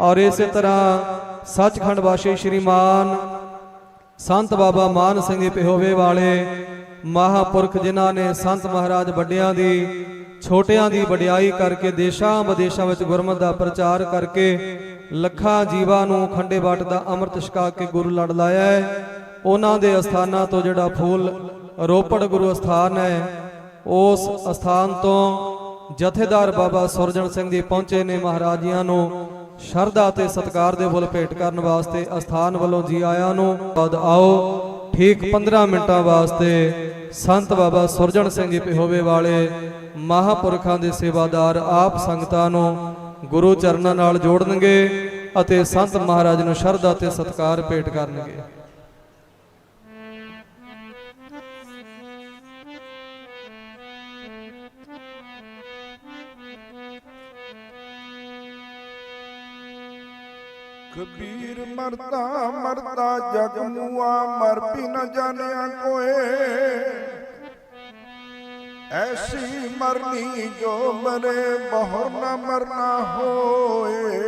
ਔਰ ਇਸੇ ਤਰ੍ਹਾਂ ਸੱਚਖੰਡ ਵਾਸੀ ਸ਼੍ਰੀਮਾਨ ਸੰਤ ਬਾਬਾ ਮਾਨ ਸਿੰਘ ਜੀ ਪਿਹੋਵੇ ਵਾਲੇ ਮਹਾਪੁਰਖ ਜਿਨ੍ਹਾਂ ਨੇ ਸੰਤ ਮਹਾਰਾਜ ਵੱਡਿਆਂ ਦੀ, ਛੋਟਿਆਂ ਦੀ ਵਡਿਆਈ ਕਰਕੇ ਦੇਸ਼ਾਂ ਵਿਦੇਸ਼ਾਂ ਵਿੱਚ ਗੁਰਮਤਿ ਦਾ ਪ੍ਰਚਾਰ ਕਰਕੇ ਲੱਖਾਂ ਜੀਵਾਂ ਨੂੰ ਖੰਡੇ ਬਾਟ ਦਾ ਅੰਮ੍ਰਿਤ ਛਕਾ ਕੇ ਗੁਰੂ ਲੜ ਲਾਇਆ ਹੈ। ਉਹਨਾਂ ਦੇ ਅਸਥਾਨਾਂ ਤੋਂ ਜਿਹੜਾ ਫੂਲ ਰੋਪੜ ਗੁਰੂ ਅਸਥਾਨ ਹੈ, ਉਸ ਅਸਥਾਨ ਤੋਂ ਜਥੇਦਾਰ ਬਾਬਾ ਸੁਰਜਣ ਸਿੰਘ ਜੀ ਪਹੁੰਚੇ ਨੇ ਮਹਾਰਾਜੀਆਂ ਨੂੰ। ਸ਼ਰਧਾ ਤੇ ਸਤਿਕਾਰ ਦੇ ਫੁੱਲ ਭੇਟ ਕਰਨ ਵਾਸਤੇ ਅਸਥਾਨ ਵੱਲੋਂ ਜੀ ਆਇਆਂ ਨੂੰ ਬਦ ਆਓ। ਠੀਕ 15 ਮਿੰਟਾਂ ਵਾਸਤੇ ਸੰਤ ਬਾਬਾ ਸੁਰਜਣ ਸਿੰਘ ਜੀ ਪਿਹੋਵੇ ਵਾਲੇ ਮਹਾਪੁਰਖਾਂ ਦੇ ਸੇਵਾਦਾਰ ਆਪ ਸੰਗਤਾਂ ਨੂੰ ਗੁਰੂ ਚਰਨਾਂ ਨਾਲ ਜੋੜਨਗੇ ਅਤੇ ਸੰਤ ਮਹਾਰਾਜ ਨੂੰ ਸ਼ਰਧਾ ਤੇ ਸਤਿਕਾਰ ਭੇਟ ਕਰਨਗੇ। ਕਬੀਰ ਮਰਦਾ ਮਰਦਾ ਜਗ ਮੁਆ, ਮਰ ਵੀ ਨਾ ਜਾਣਿਆ ਕੋਏ। ਐਸੀ ਮਰਨੀ ਜੋ ਮਰੇ, ਬਹੁਰ ਨਾ ਮਰਨਾ ਹੋਏ।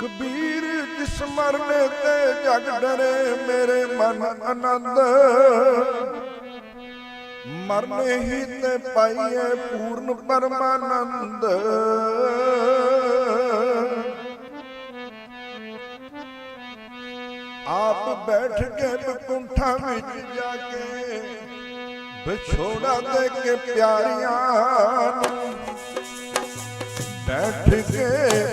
ਕਬੀਰ ਜਿਸ ਮਰਨੇ ਤੇ ਜਗ ਡਰੇ, ਮੇਰੇ ਮਨ ਆਨੰਦ। ਮਰਨੇ ਹੀ ਤੇ ਪਾਈਏ ਪੂਰਨ ਪਰਮਾਨੰਦ। ਆਪ ਬੈਠ ਕੇ ਬਕੁੰਠਾਂ ਵਿੱਚ ਜਾ ਕੇ ਵਿਛੋੜਾ ਦੇ ਕੇ ਪਿਆਰੀਆਂ ਨੂੰ ਬੈਠ ਕੇ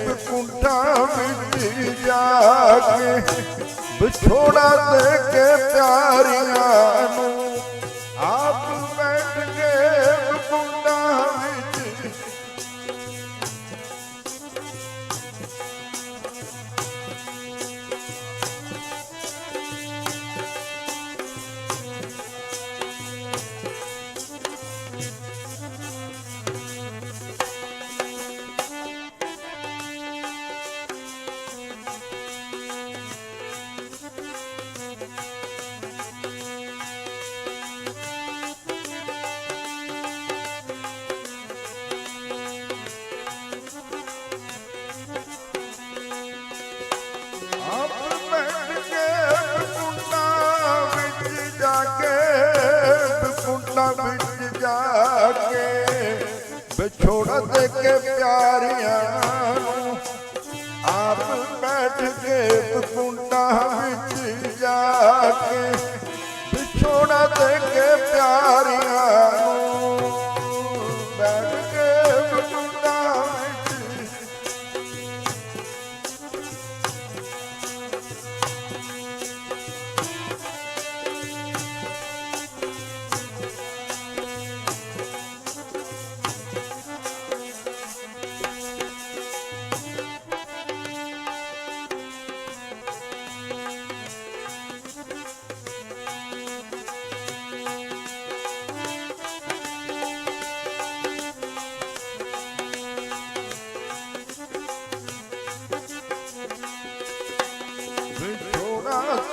ਬਕੁੰਠਾਂ ਵਿੱਚ ਜਾ ਕੇ ਵਿਛੋੜਾ ਦੇ ਕੇ ਪਿਆਰੀਆਂ ਨੂੰ ਆਪ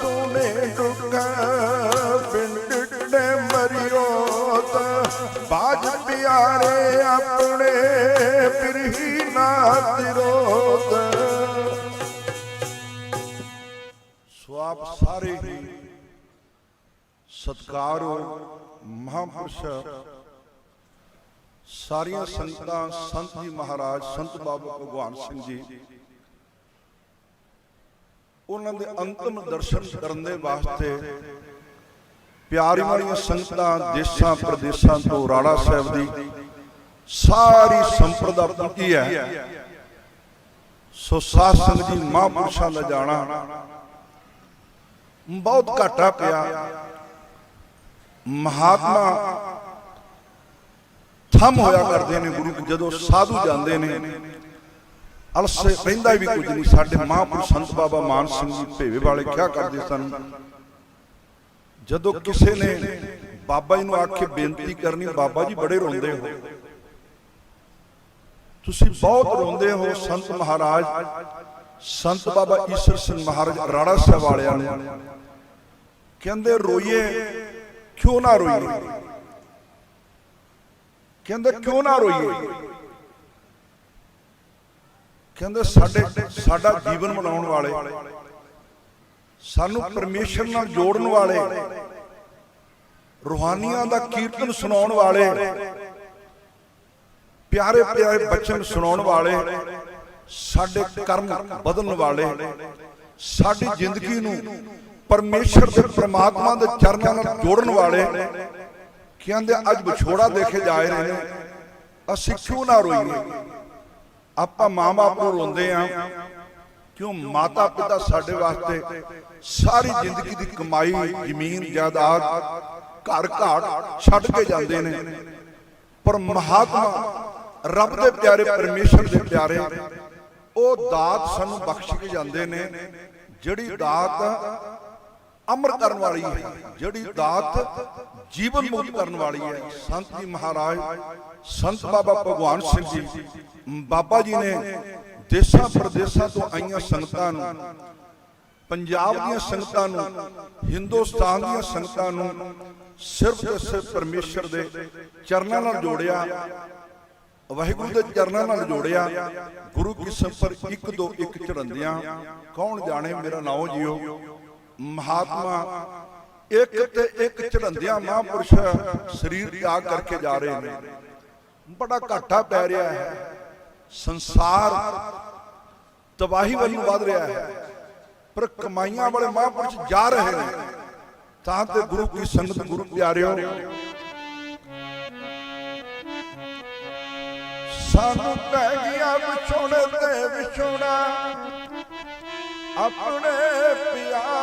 ਤੂਨੇ ਡੁੱਗਾ ਪਿੰਡ ਡੇ ਮਰਿਓਤ ਬਾਜ ਪਿਆਰੇ ਆਪਣੇ ਫਿਰਹੀ ਨਾ ਤਿਰੋਤ ਸੋ ਸਾਰੇ ਹੀ ਸਤਕਾਰੋ ਮਹਾਂਪੁਰਸ਼ ਸਾਰੀਆਂ ਸੰਤਾਂ ਸੰਤ ਜੀ ਮਹਾਰਾਜ ਸੰਤ ਬਾਬਾ ਭਗਵਾਨ ਸਿੰਘ ਜੀ ਉਹਨਾਂ ਦੇ ਅੰਤਮ ਦਰਸ਼ਨ ਕਰਨ ਦੇ ਵਾਸਤੇ ਪਿਆਰੀ ਵਾਲੀਆਂ ਸੰਗਤਾਂ, ਦੇਸ਼ਾਂ, ਪ੍ਰਦੇਸ਼ਾਂ ਤੋਂ ਰਾੜਾ ਸਾਹਿਬ ਦੀ ਸਾਰੀ ਸੰਪਰਦਾ ਪਹੁੰਚੀ ਹੈ। ਸੋ ਸਾਧ ਸੰਗਤ ਜੀ ਮਹਾਂਪੁਰਸ਼ਾਂ ਦਾ ਜਾਣਾ ਬਹੁਤ ਘਾਟਾ ਪਿਆ। ਮਹਾਤਮਾ ਥੰਮ ਹੋਇਆ ਕਰਦੇ ਨੇ, ਗੁਰੂ ਜਦੋਂ ਸਾਧੂ ਜਾਂਦੇ ਨੇ ਅਲਸੇ ਰਹਿੰਦਾ ਵੀ ਕੁਝ ਨਹੀਂ। ਸਾਡੇ ਮਹਾਂਪੁਰਸ਼ ਸੰਤ ਬਾਬਾ ਮਾਨ ਸਿੰਘ ਜੀ ਭੇਵੇ ਵਾਲੇ ਕਿਹਾ ਕਰਦੇ ਸਨ? ਜਦੋਂ ਕਿਸੇ ਨੇ ਬਾਬਾ ਜੀ ਨੂੰ ਆਖੇ ਬੇਨਤੀ ਕਰਨੀ, ਬਾਬਾ ਜੀ ਬੜੇ ਰੋਂਦੇ ਹੋ। ਤੁਸੀਂ ਬਹੁਤ ਰੋਂਦੇ ਹੋ ਸੰਤ ਮਹਾਰਾਜ, ਸੰਤ ਬਾਬਾ ਈਸ਼ਰ ਸਿੰਘ ਮਹਾਰਾਜ ਰਾੜਾ ਸਾਹਿਬ ਵਾਲਿਆਂ ਨੇ। ਕਹਿੰਦੇ, ਰੋਈਏ, ਕਿਉਂ ਨਾ ਰੋਈਏ? ਕਹਿੰਦੇ, ਕਿਉਂ ਨਾ ਰੋਈਏ? ਕਹਿੰਦੇ ਸਾਡੇ ਸਾਡਾ ਜੀਵਨ ਬਣਾਉਣ ਵਾਲੇ, ਸਾਨੂੰ ਪਰਮੇਸ਼ਰ ਨਾਲ ਜੋੜਨ ਵਾਲੇ, ਰੂਹਾਨੀਆਂ ਦਾ ਕੀਰਤਨ ਸੁਣਾਉਣ ਵਾਲੇ, ਪਿਆਰੇ ਪਿਆਰੇ ਬਚਨ ਸੁਣਾਉਣ ਵਾਲੇ, ਸਾਡੇ ਕਰਮ ਬਦਲਣ ਵਾਲੇ, ਸਾਡੀ ਜ਼ਿੰਦਗੀ ਨੂੰ ਪਰਮੇਸ਼ਰ ਦੇ ਪ੍ਰਮਾਤਮਾ ਦੇ ਚਰਨਾਂ ਨਾਲ ਜੋੜਨ ਵਾਲੇ ਕਹਿੰਦੇ ਅੱਜ ਵਿਛੋੜਾ ਦੇਖੇ ਜਾ ਰਹੇ ਨੇ, ਅਸੀਂ ਕਿਉਂ ਨਾ ਰੋਈਏ? ਆਪਾਂ ਮਾਂ-ਬਾਪ ਨੂੰ ਰੋਂਦੇ ਆ, ਕਿਉਂ ਮਾਤਾ ਪਿਤਾ ਸਾਡੇ ਵਾਸਤੇ ਸਾਰੀ ਜ਼ਿੰਦਗੀ ਦੀ ਕਮਾਈ, ਜ਼ਮੀਨ, ਜਾਇਦਾਦ ਘਰ ਘਾਟ ਛੱਡ ਕੇ ਜਾਂਦੇ ਨੇ। ਪਰ ਮਹਾਤਮਾ ਰੱਬ ਦੇ ਪਿਆਰੇ ਪਰਮੇਸ਼ਰ ਦੇ ਪਿਆਰੇ, ਉਹ ਦਾਤ ਸਾਨੂੰ ਬਖਸ਼ ਕੇ ਜਾਂਦੇ ਨੇ। ਜਿਹੜੀ ਦਾਤ ਅਮਰ ਕਰਨ ਵਾਲੀ ਹੈ, ਜਿਹੜੀ ਦਾਤ ਜੀਵਨ ਮੁਕਤ ਕਰਨ ਵਾਲੀ ਹੈ। ਸੰਤ ਜੀ ਮਹਾਰਾਜ, ਸੰਤ ਬਾਬਾ ਭਗਵਾਨ ਸਿੰਘ ਜੀ, ਬਾਬਾ ਜੀ ਨੇ ਦੇਸ਼ਾਂ ਪ੍ਰਦੇਸ਼ਾਂ ਤੋਂ ਆਈਆਂ ਸੰਗਤਾਂ ਨੂੰ, ਪੰਜਾਬ ਦੀਆਂ ਸੰਗਤਾਂ ਨੂੰ, ਹਿੰਦੁਸਤਾਨ ਦੀਆਂ ਸੰਗਤਾਂ ਨੂੰ ਸਿਰਫ ਤੇ ਸਿਰਫ ਪਰਮੇਸ਼ਰ ਦੇ ਚਰਨਾਂ ਨਾਲ ਜੋੜਿਆ, ਵਾਹਿਗੁਰੂ ਦੇ ਚਰਨਾਂ ਨਾਲ ਜੋੜਿਆ, ਗੁਰੂ ਕੀ ਸੰਪਰ ਇੱਕ ਦੋ ਇੱਕ ਚੜੰਦਿਆਂ ਕੌਣ ਜਾਣੇ ਮੇਰਾ ਨਾਮ ਜੀਓ? ਮਹਾਤਮਾ, ਇੱਕ ਤੇ ਇੱਕ ਚੜੰਦਿਆਂ ਮਹਾਂਪੁਰਸ਼ ਸਰੀਰ ਤਿਆਗ ਕਰਕੇ ਜਾ ਰਹੇ ਨੇ। ਬੜਾ ਘਾਟਾ ਪੈ ਰਿਹਾ ਹੈ। ਸੰਸਾਰ ਤਬਾਹੀ ਵੱਲ ਨੂੰ ਵਧ ਰਿਹਾ ਹੈ। ਪਰ ਕਮਾਈਆਂ ਵਾਲੇ ਮਹਾਂਪੁਰਸ਼ ਜਾ ਰਹੇ ਨੇ। ਤਾਂ ਤੇ ਗੁਰੂ ਕੀ ਸੰਗਤ ਗੁਰੂ ਪਿਆਰਿਓ, ਸਾਨੂੰ ਪੈ ਗਿਆ ਵਿਛੋੜੇ ਤੇ ਵਿਛੋੜਾ, ਆਪਣੇ ਪਿਆਰ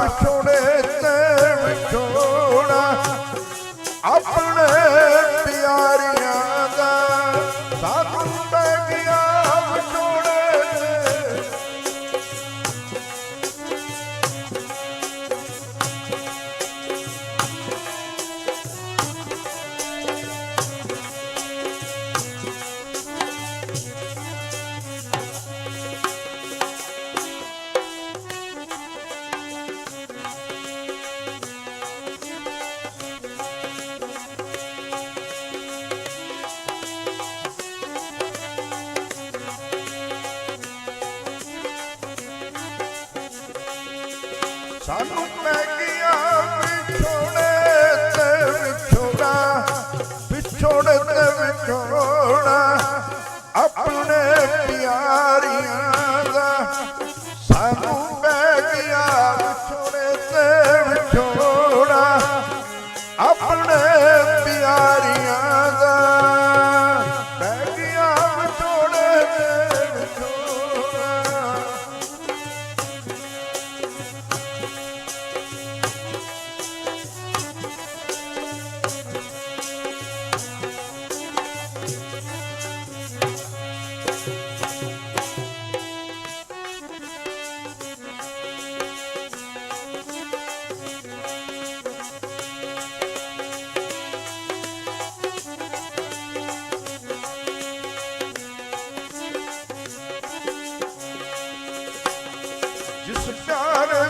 ਵਿਛੋੜੇ ਤੇ ਵਿਛੋੜਾ। ਆਪਣੇ ਪਿਆਰਿਆਂ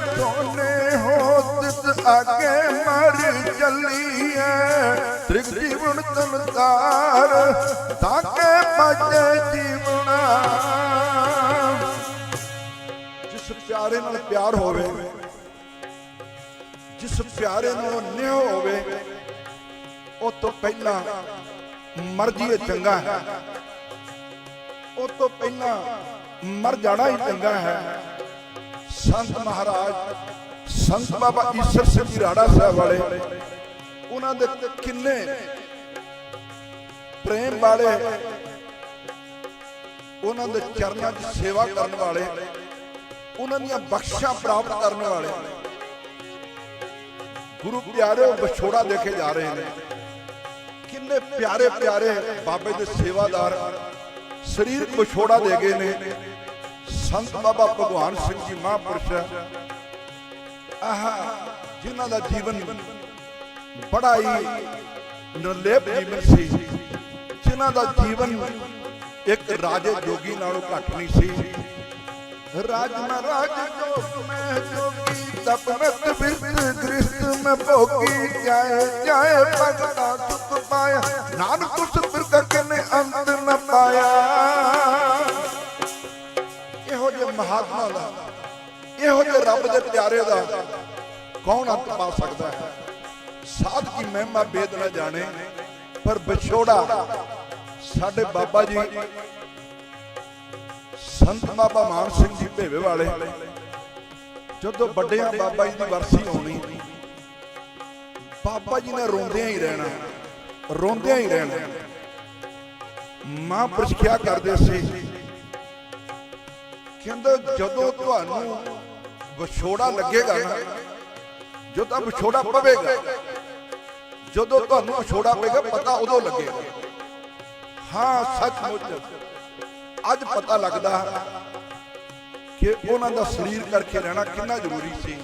ਪਿਆਰ ਤੋਨੇ ਹੋ ਮਰ ਚੱਲੀਏ ਤ੍ਰਿਗ ਜੀਵਨ ਤਨਤਾਰ ਤਾਕੇ ਪਾਜੇ ਜੀਵਨਾ। ਜਿਸ ਪਿਆਰੇ ਨਾਲ ਪਿਆਰ ਹੋਵੇ, ਜਿਸ ਪਿਆਰੇ ਨਾਲ ਨਿਹ ਹੋਵੇ, ਉਹ ਤੋਂ ਪਹਿਲਾਂ ਮਰਜ਼ੀ ਇਹ ਚੰਗਾ ਹੈ। ਉਹ ਤੋਂ ਪਹਿਲਾਂ ਮਰ ਜਾਣਾ ਹੀ ਚੰਗਾ ਹੈ। ਸੰਤ ਮਹਾਰਾਜ, ਸੰਤ ਬਾਬਾ ਈਸ਼ਰ ਸਿੰਘ ਜੀ ਰਾੜਾ ਸਾਹਿਬ ਵਾਲੇ, ਉਹਨਾਂ ਦੇ ਕਿੰਨੇ ਪ੍ਰੇਮ ਵਾਲੇ, ਉਹਨਾਂ ਦੇ ਚਰਨਾਂ 'ਚ ਸੇਵਾ ਕਰਨ ਵਾਲੇ, ਉਹਨਾਂ ਦੀਆਂ ਬਖਸ਼ਾਂ ਪ੍ਰਾਪਤ ਕਰਨ ਵਾਲੇ, ਗੁਰੂ ਪਿਆਰੇ ਵਿਛੋੜਾ ਦੇਖੇ ਜਾ ਰਹੇ ਨੇ। ਕਿੰਨੇ ਪਿਆਰੇ ਪਿਆਰੇ ਬਾਬੇ ਦੇ ਸੇਵਾਦਾਰ, ਸਰੀਰਕ ਵਿਛੋੜਾ ਦੇ ਗਏ ਨੇ। ਸੰਤ ਬਾਬਾ ਭਗਵਾਨ ਸਿੰਘ ਜੀ ਮਹਾਂਪੁਰਸ਼। ਆਹ, ਜਿਨ੍ਹਾਂ ਦਾ ਜੀਵਨ ਬੜਾ ਹੀ ਨਿਰਲੇਪ ਜੀਵਨ ਸੀ, ਜਿਨ੍ਹਾਂ ਦਾ ਜੀਵਨ ਇੱਕ ਰਾਜੇ ਜੋਗੀ ਨਾਲੋਂ ਘੱਟ ਨਹੀਂ ਸੀ। ਰਾਜ ਮਹਾਰਾਜ ਜੋ ਮੈਂ ਜੋਗੀ ਤਪਨਤ ਬਿਰਤ ਗ੍ਰਿਸ਼ਤ ਮੈਂ ਭੋਗੀ, ਜਾਏ ਜਾਏ ਭਗਤਾ ਸੁਖ ਪਾਇਆ। ਨਾਨਕ ਉਸ ਪਿਆਰੇ ਦਾ ਕੌਣ ਅੰਤ ਪਾ ਸਕਦਾ ਹੈ? ਸਾਧ ਕੀ ਮਹਿਮਾ ਬੇਦ ਨਾ ਜਾਣੇ, ਪਰ ਵਿਛੋੜਾ ਸਾਡੇ ਬਾਬਾ ਜੀ, ਸੰਤ ਬਾਬਾ ਮਾਨ ਸਿੰਘ ਜੀ ਭੇਵੇ ਵਾਲੇ, ਜਦੋਂ ਵੱਡਿਆਂ ਬਾਬਾ ਜੀ ਦੀ ਵਰਸੀ ਹੋਣੀ, ਬਾਬਾ ਜੀ ਨੇ ਰੋਂਦਿਆਂ ਹੀ ਰਹਿਣਾ, ਰੋਂਦਿਆਂ ਹੀ ਰਹਿਣਾ। ਮਾਂ ਕਿਹਾ ਕਰਦੇ ਸੀ, ਕਹਿੰਦਾ ਜਦੋਂ ਤੁਹਾਨੂੰ ਵਿਛੋੜਾ ਲੱਗੇਗਾ ਨਾ ਜਦੋਂ ਵਿਛੋੜਾ ਪਵੇਗਾ ਜਦੋਂ ਤੁਹਾਨੂੰ ਵਿਛੋੜਾ ਪਵੇਗਾ ਪਤਾ ਉਦੋਂ ਲੱਗੇਗਾ। ਹਾਂ ਸੱਚਮੁੱਚ। ਅੱਜ ਪਤਾ ਲੱਗਦਾ ਕਿ ਉਹਨਾਂ ਦਾ ਸਰੀਰ ਕਰਕੇ ਰਹਿਣਾ ਕਿੰਨਾ ਜ਼ਰੂਰੀ ਸੀ।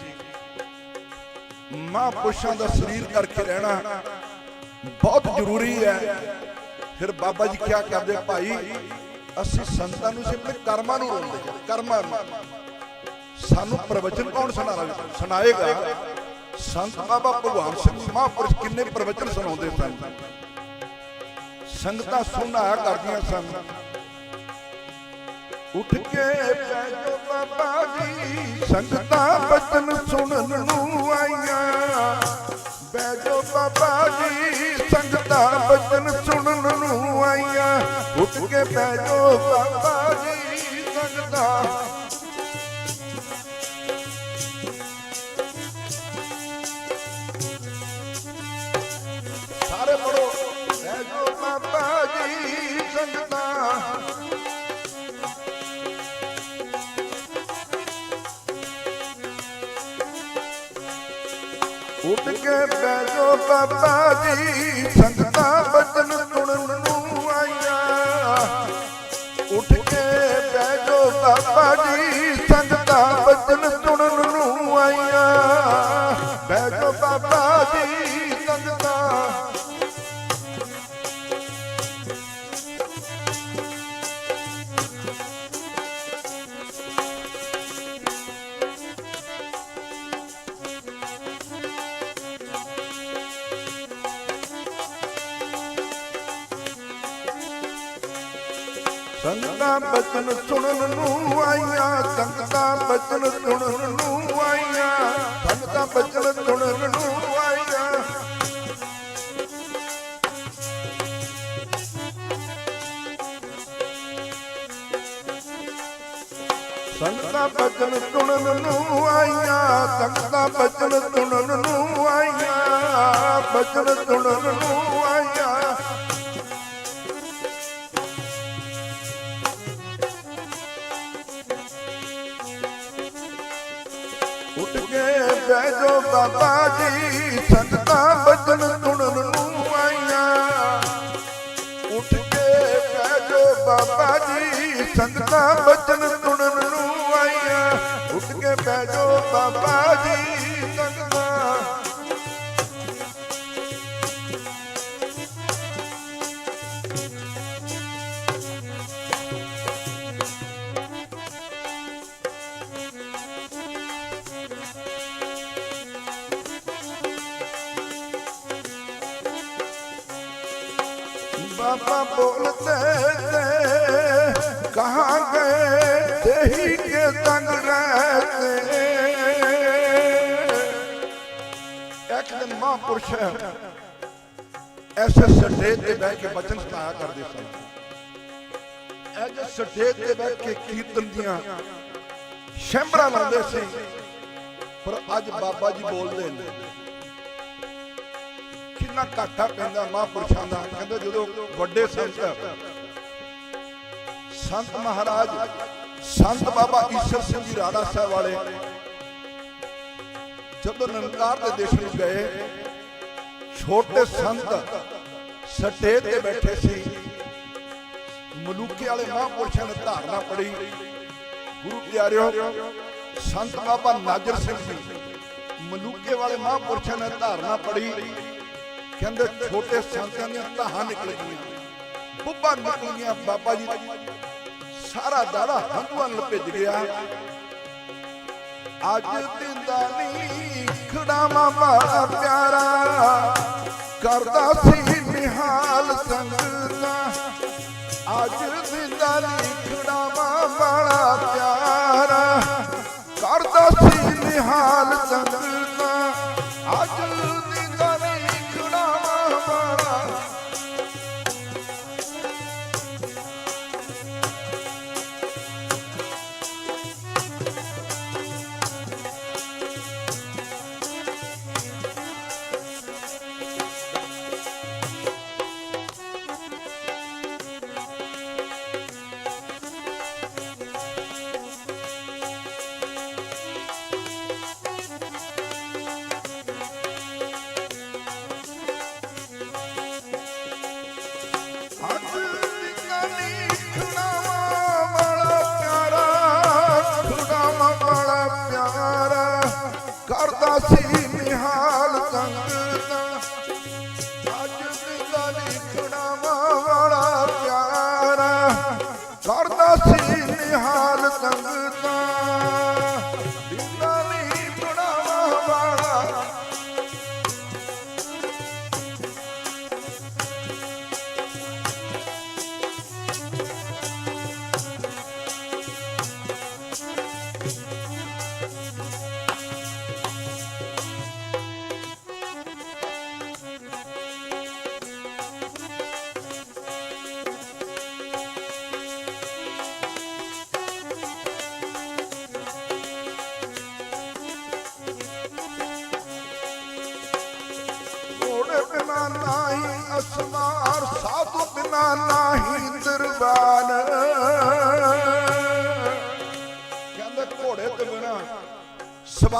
ਮਹਾਂਪੁਰਸ਼ਾਂ ਦਾ ਸਰੀਰ ਕਰਕੇ ਰਹਿਣਾ ਬਹੁਤ ਜ਼ਰੂਰੀ ਹੈ। ਫਿਰ ਬਾਬਾ ਜੀ ਕਿਹਾ ਕਰਦੇ ਭਾਈ ਅਸੀਂ ਸੰਤਾਂ ਨੂੰ ਸਿਰਫ ਕਰਮਾਂ ਨੂੰ ਰੋਂਦੇ ਹਾਂ, ਕਰਮਾਂ ਨੂੰ। ਸਾਨੂੰ ਪ੍ਰਵਚਨ ਕੌਣ ਸੁਣਾ ਸੁਣਾਏਗਾ? ਸੰਤ ਬਾਬਾ ਭਗਵਾਨ ਸਿੰਘ ਮਹਾਂਪੁਰਸ਼ ਕਿੰਨੇ ਪ੍ਰਵਚਨ ਸੁਣਾਉਂਦੇ ਸਨ? ਸੰਗਤਾਂ ਸੁਣਾਇਆ ਕਰਦੀਆਂ ਸਨ। ਉੱਠ ਕੇ ਪੈ ਜੋ ਬਾਬਾ ਜੀ। ਸੰਗਤਾਂ ਬਚਨ ਸੁਣਨ ਨੂੰ ਆਈਆਂ। ਬੈਜੋ ਬਾਬਾ ਜੀ। ਸੰਗਤਾਂ ਬਚਨ ਸੁਣਨ ਨੂੰ ਆਈਆਂ। ਉੱਠ ਕੇ ਬੈਜੋ ਬਾਬਾ ਜੀ। ਸੰਗਤਾਂ ਬਾਬਾ ਜੀ ਸੰਗਤਾਂ ਬਚਨ ਸੰਗਤਾਂ ਬਚਨ ਸੁਣਨ ਨੂੰ ਆਈਆਂ ਸੰਗਤਾਂ ਬਚਨ ਸੁਣਨ ਨੂੰ ਆਈਆਂ ਸੰਗਤਾਂ ਬਚਨ ਸੁਣਨ ਨੂੰ ਆਈਆਂ ਸੰਗਤਾਂ ਬਚਨ ਸੁਣਨ ਨੂੰ ਆਈਆਂ ਬਚਨ ਸੁਣਨ ਨੂੰ ਜੋ ਬਾਬਾ ਜੀ ਸੰਗਤਾਂ ਬਚਨ ਸੁਣਨ ਨੂੰ ਆਈਆਂ। ਉੱਠ ਕੇ ਬਹਿ ਜਾਓ ਬਾਬਾ ਜੀ ਸੰਗਤਾਂ ਬਚਨ ਮਹਾਂਪੁਰਸ਼ ਐਸੇ ਸਟੇਜ ਤੇ ਬਹਿ ਕੇ ਬਚਨ ਸੁਣਾਇਆ ਕਰਦੇ ਸਨ। ਐਸੇ ਸਟੇਜ ਤੇ ਬਹਿ ਕੇ ਕੀਰਤਨ ਦੀਆਂ ਸ਼ੈਂਬਰਾਂ ਲਾਉਂਦੇ ਸੀ। ਪਰ ਅੱਜ ਬਾਬਾ ਜੀ ਬੋਲਦੇ ਨੇ, ਕਿੰਨਾ ਘਾਟਾ ਪੈਂਦਾ ਮਹਾਂਪੁਰਸ਼ਾਂ ਦਾ। ਕਹਿੰਦੇ ਜਦੋਂ ਵੱਡੇ ਸੰਤ ਸੰਤ ਮਹਾਰਾਜ, ਸੰਤ ਬਾਬਾ ਈਸ਼ਰ ਸਿੰਘ ਜੀ ਰਾਣਾ ਸਾਹਿਬ ਵਾਲੇ ਜਦੋਂ ਨਨਕਾਰ ਦੇ ਦੇਸ਼ ਨੂੰ ਗਏ ਛੋਟੇ ਸੰਤ ਸਟੇ ਤੇ ਬੈਠੇ ਸੀ। ਮਲੂਕੇ ਵਾਲੇ ਮਹਾਂਪੁਰਸ਼ਾਂ ਨੇ ਧਾਰਨਾ ਪੜੀ ਗੁਰੂ ਪਿਆਰਿਓ, ਸੰਤ ਬਾਬਾ ਨਾਜਰ ਸਿੰਘ ਜੀ ਮਲੂਕੇ ਵਾਲੇ ਮਹਾਂਪੁਰਸ਼ਾਂ ਨੇ ਧਾਰਨਾ ਪੜੀ ਕਹਿੰਦੇ ਛੋਟੇ ਸੰਤਾਂ ਦੀਆਂ ਧਾਹਾਂ ਨਿਕਲ ਗਈਆਂ। ਬੁੱਬਾ ਨਿਕਲ ਗਈਆਂ ਬਾਬਾ ਜੀ ਸਾਰਾ ਦਾੜਾ ਹੰਝੂਆਂ ਨਾਲ ਭਿੱਜ ਗਿਆ। ਅੱਜ ਦਿੰਦਾ ਨਹੀਂ ਖੜਾਵਾਂ ਬੜਾ ਪਿਆਰਾ। ਕਰਦਾ ਸੀ ਨਿਹਾਲ ਸੰਗਤਾ ਅੱਜ ਦਿੰਦਾ ਨਹੀਂ ਖੜਾਵਾਂ ਬੜਾ ਪਿਆਰਾ ਕਰਦਾ ਸੀ ਨਿਹਾਲ ਸੰਗਤਾਂ ਅੱਜ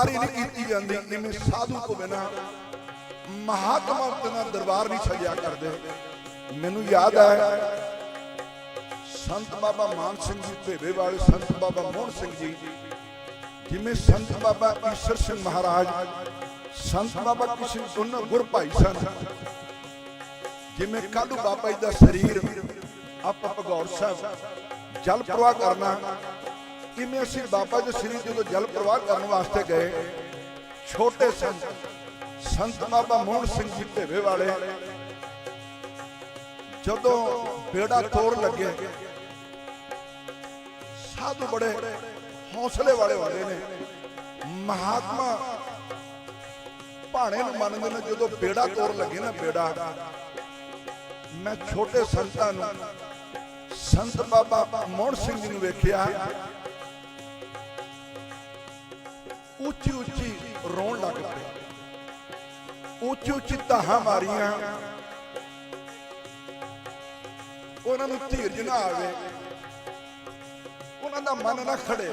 ਸਵਾਰੀ ਨਹੀਂ ਕੀਤੀ ਜਾਂਦੀ, ਜਿਵੇਂ ਸਾਧੂ ਤੋਂ ਬਿਨਾ ਮਹਾਤਮਾ ਬਿਨਾ ਦਰਬਾਰ ਨਹੀਂ ਸਜਿਆ ਕਰਦੇ। ਮੈਨੂੰ ਯਾਦ ਹੈ, ਸੰਤ ਬਾਬਾ ਮਾਨ ਸਿੰਘ ਜੀ ਭੇਵੇ ਵਾਲੇ ਸੰਤ ਬਾਬਾ ਮੋਹਨ ਸਿੰਘ ਜੀ, ਜਿਵੇਂ ਸੰਤ ਬਾਬਾ ਈਸ਼ਰ ਸਿੰਘ ਮਹਾਰਾਜ, ਸੰਤ ਬਾਬਾ ਕਿਸੇ ਉਹਨਾਂ ਗੁਰ ਭਾਈ ਸਨ, ਜਿਵੇਂ ਕੱਲ ਬਾਬਾ ਜੀ ਦਾ ਸਰੀਰ, ਆਪਾਂ ਭਗੌਰ ਸਾਹਿਬ, ਜਲ ਪ੍ਰਵਾਹ ਕਰਨਾ ਕਿਵੇਂ ਅਸੀਂ ਬਾਬਾ ਜੀ ਸ੍ਰੀ ਸਰੀਰ ਜਦੋਂ ਜਲ ਪ੍ਰਵਾਹ ਕਰਨ ਵਾਸਤੇ ਗਏ? ਛੋਟੇ ਸੰਤ ਸੰਤ ਬਾਬਾ ਮੋਹਨ ਸਿੰਘ ਜੀ ਭੇਵੇ ਵਾਲੇ। ਜਦੋਂ ਬੇੜਾ ਤੋੜ ਲੱਗੇ, ਸਾਧੂ ਬੜੇ ਹੌਸਲੇ ਵਾਲੇ ਹੁੰਦੇ ਨੇ। ਮਹਾਤਮਾ ਭਾਣੇ ਨੂੰ ਮੰਨਦੇ ਨੇ, ਜਦੋਂ ਬੇੜਾ ਤੋੜ ਲੱਗੇ ਨਾ ਬੇੜਾ ਮੈਂ ਛੋਟੇ ਸੰਤਾਂ ਨੂੰ, ਸੰਤ ਬਾਬਾ ਮੋਹਨ ਸਿੰਘ ਜੀ ਨੂੰ ਵੇਖਿਆ। ਉੱਚੀ ਉੱਚੀ ਰੋਣ ਲੱਗ ਪਏ। ਉੱਚੀ ਉੱਚੀ ਤਾਹਾਂ ਮਾਰੀਆਂ। ਉਹਨਾਂ ਨੂੰ ਧੀਰਜ ਨਾ ਆਵੇ। ਉਹਨਾਂ ਦਾ ਮਨ ਨਾ ਖੜੇ,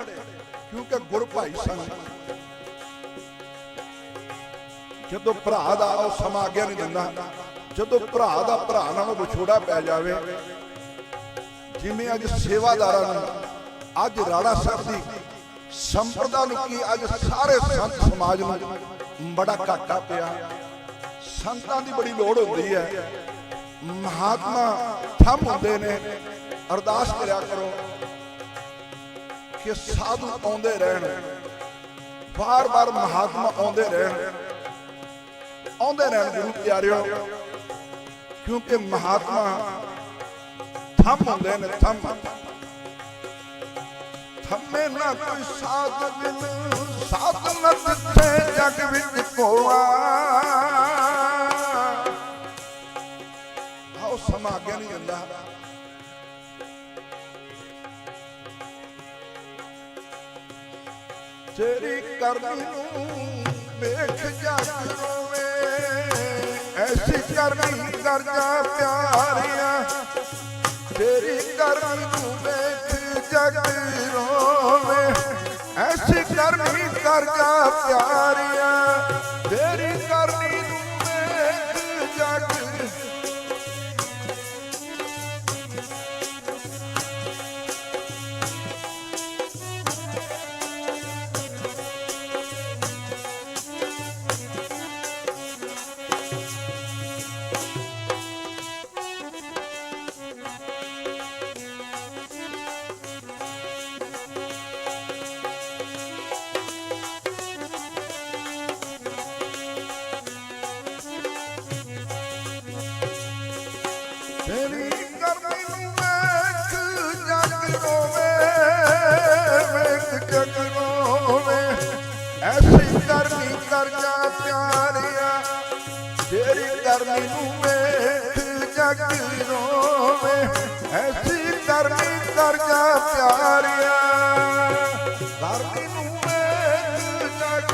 ਕਿਉਂਕਿ ਗੁਰ ਭਾਈ ਸਨ। ਜਦੋਂ ਭਰਾ ਦਾ ਉਹ ਸਮਾਂ ਅੱਗੇ ਨਹੀਂ ਦਿੰਦਾ, ਜਦੋਂ ਭਰਾ ਦਾ ਭਰਾ ਨਾਲ ਵਿਛੋੜਾ ਪੈ ਜਾਵੇ, ਜਿਵੇਂ ਅੱਜ ਸੇਵਾਦਾਰਾਂ ਨੂੰ ਅੱਜ ਰਾੜਾ ਸਾਹਿਬ ਦੀ ਸੰਪਰਦਾ ਨੂੰ ਕੀ ਅੱਜ ਸਾਰੇ ਸੰਤ ਸਮਾਜ ਨੂੰ ਬੜਾ ਘਾਟਾ ਪਿਆ। ਸੰਤਾਂ ਦੀ ਬੜੀ ਲੋੜ ਹੁੰਦੀ ਹੈ। ਮਹਾਤਮਾ ਥੰਮ ਹੁੰਦੇ ਨੇ। ਅਰਦਾਸ ਕਰਿਆ ਕਰੋ ਕਿ ਸਾਧੂ ਆਉਂਦੇ ਰਹਿਣ। ਬਾਰ-ਬਾਰ ਮਹਾਤਮਾ ਆਉਂਦੇ ਰਹਿਣ। ਆਉਂਦੇ ਰਹਿਣ ਗੁਰੂ ਪਿਆਰਿਓ, ਕਿਉਂਕਿ ਮਹਾਤਮਾ ਥੰਮ ਹੁੰਦੇ ਨੇ, ਥੰਮ। ਥੰਮੇ ਨਾ ਕੋਈ ਸਾਧ ਬਿਨ ਸਾਧ ਨਾ ਦਿੱਤੇ ਜਗ ਵਿੱਚ ਕੋਆ ਆਓ ਸਮਾਂ ਅੱਗੇ ਨਹੀਂ ਜਾਂਦਾ। ਤੇਰੀ ਕਰਨੀ ਨੂੰ ਵੇਖ ਜਗ ਰੋਵੇ, ਐਸੀ ਕਰਨੀ ਕਰ ਪਿਆਰਿਆ। ਤੇਰੀ ਕਰਨੀ ਨੂੰ ਵੇਖ ਜਗ ਰੋਵੇ। ਐਸੀ ਕਰ ਜਾ ਪਿਆਰਿਆ ਜਨਮੋਵੇ ਐਸੀ ਕਰਨੀ ਕਰਨਾ ਪਿਆਰਿਆ ਜਿਹੜੀ ਕਰਨੀ ਨੂੰ ਵੇਖ, ਜਗ ਰੋਵੇ, ਐਸੀ ਕਰਨੀ ਕਰਨਾ ਪਿਆਰਿਆ ਕਰਨੀ ਨੂੰ ਵੇਖ, ਜਗ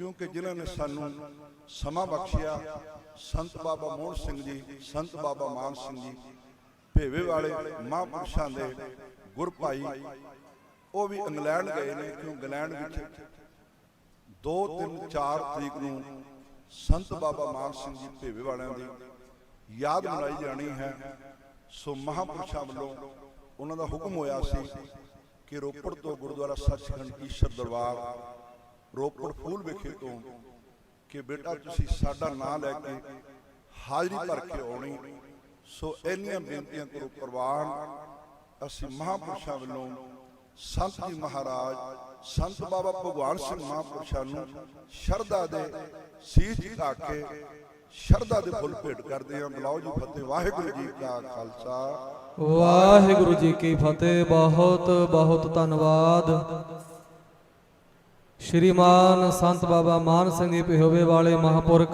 ਕਿਉਂਕਿ ਜਿਨ੍ਹਾਂ ਨੇ ਸਾਨੂੰ ਸਮਾਂ ਬਖਸ਼ਿਆ, ਸੰਤ ਬਾਬਾ ਮੋਹਨ ਸਿੰਘ ਜੀ, ਸੰਤ ਬਾਬਾ ਮਾਨ ਸਿੰਘ ਜੀ, ਭੇਵੇ ਵਾਲੇ ਮਹਾਂਪੁਰਸ਼ਾਂ ਦੇ ਗੁਰ ਭਾਈ, ਉਹ ਵੀ ਇੰਗਲੈਂਡ ਗਏ ਨੇ, ਕਿਉਂ ਇੰਗਲੈਂਡ ਵਿੱਚ 2 3 4 ਤਰੀਕ ਨੂੰ ਸੰਤ ਬਾਬਾ ਮਾਨ ਸਿੰਘ ਜੀ ਭੇਵੇ ਵਾਲਿਆਂ ਦੀ ਯਾਦ ਮਨਾਈ ਜਾਣੀ ਹੈ। ਸੋ ਮਹਾਂਪੁਰਸ਼ਾਂ ਵੱਲੋਂ ਉਹਨਾਂ ਦਾ ਹੁਕਮ ਹੋਇਆ ਸੀ ਕਿ ਰੋਪੜ ਤੋਂ ਗੁਰਦੁਆਰਾ ਸੱਚਖੰਡ ਈਸ਼ਰ ਦਰਬਾਰ ਰੋਪੜ ਫੂਲ ਵਿਖੇ ਤੋਂ ਕਿ ਬੇਟਾ ਤੁਸੀਂ ਸਾਡਾ ਨਾਮ ਲੈ ਕੇ ਹਾਜ਼ਰੀ ਭਰ ਕੇ ਆਉਣੀ। ਸੋ ਇੰਨੀਆਂ ਬੇਨਤੀਆਂ ਕਰੋ ਪ੍ਰਵਾਨ, ਅਸੀਂ ਮਹਾਂਪੁਰਸ਼ਾਂ ਵੱਲੋਂ ਸੰਤ ਜੀ ਮਹਾਰਾਜ, ਸੰਤ ਬਾਬਾ ਭਗਵਾਨ ਸਿੰਘ ਮਹਾਂਪੁਰਸ਼ਾਂ ਨੂੰ ਸ਼ਰਧਾ ਦੇ ਸੀਸ ਝੁਕਾ ਕੇ ਸ਼ਰਧਾ ਦੇ ਫੁੱਲ ਭੇਟ ਕਰਦੇ ਹਾਂ। ਬੁਲਾਓ ਜੀ, ਫਤਿਹ। ਵਾਹਿਗੁਰੂ ਜੀ ਕਾ ਖਾਲਸਾ। ਵਾਹਿਗੁਰੂ ਜੀ ਕੀ ਫਤਿਹ। ਬਹੁਤ ਬਹੁਤ ਧੰਨਵਾਦ। ਸ਼੍ਰੀਮਾਨ ਸੰਤ ਬਾਬਾ ਮਾਨ ਸਿੰਘ ਜੀ ਪਿਹੋਵੇ ਵਾਲੇ ਮਹਾਪੁਰਖ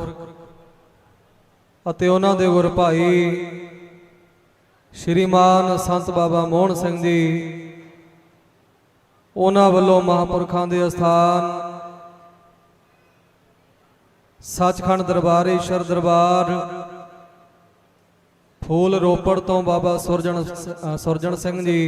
ਅਤੇ ਉਹਨਾਂ ਦੇ ਗੁਰ ਭਾਈ ਸ਼੍ਰੀਮਾਨ ਸੰਤ ਬਾਬਾ ਮੋਹਨ ਸਿੰਘ ਜੀ, ਉਹਨਾਂ ਵੱਲੋਂ ਮਹਾਪੁਰਖਾਂ ਦੇ ਅਸਥਾਨ, ਸੱਚਖੰਡ ਦਰਬਾਰ, ਈਸ਼ਰ ਦਰਬਾਰ, ਫੂਲ ਰੋਪੜ ਤੋਂ ਬਾਬਾ ਸੁਰਜਣ ਸੁਰਜਣ ਸਿੰਘ ਜੀ